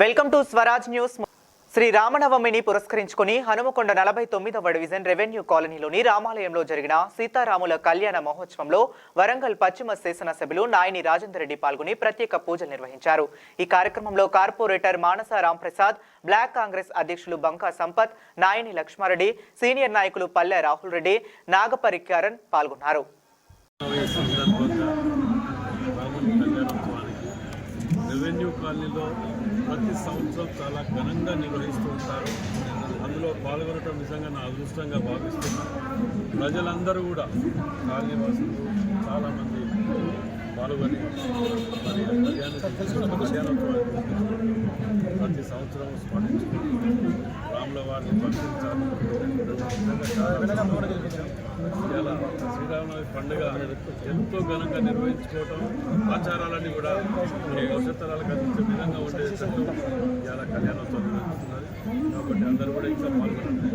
Welcome to Swaraj news. Sri రామనవమిని పురస్కరించుకుని హనుమకొండ నలభై తొమ్మిదవ డివిజన్ రెవెన్యూ కాలనీలోని రామాలయంలో జరిగిన సీతారాముల కళ్యాణ మహోత్సవంలో వరంగల్ పశ్చిమ శాసనసభ్యులు నాయని రాజేందర్ రెడ్డి పాల్గొని ప్రత్యేక పూజలు నిర్వహించారు. ఈ కార్యక్రమంలో కార్పొరేటర్ మానస రాంప్రసాద్ బ్లాక్ కాంగ్రెస్ అధ్యక్షులు బంకా సంపత్ నాయని లక్ష్మారెడ్డి సీనియర్ నాయకులు పల్లె రాహుల్ రెడ్డి నాగపరికరణ్ పాల్గొన్నారు. రెవెన్యూ కాలనీలో ప్రతి సంవత్సరం చాలా ఘనంగా నిర్వహిస్తూ ఉంటారు. అందులో పాల్గొనడం నిజంగా నా అదృష్టంగా భావిస్తున్నాను. ప్రజలందరూ కూడా కాలనీ వాసులు చాలామంది పాల్గొని మరి ప్రతి సంవత్సరం స్మరించుకుంటూ రాముల వారిని భక్తించాలి ఇలా శ్రీరామనవమి పండుగ ఎంతో ఘనంగా నిర్వహించుకోవటం ఆచారాలన్నీ కూడా మన భవిష్యత్ తరాలకు అందించే విధంగా ఉండేటట్టు ఇలా కళ్యాణోత్సవం జరుగుతున్నది. కాబట్టి అందరూ కూడా ఇంకా పాల్గొనాలి.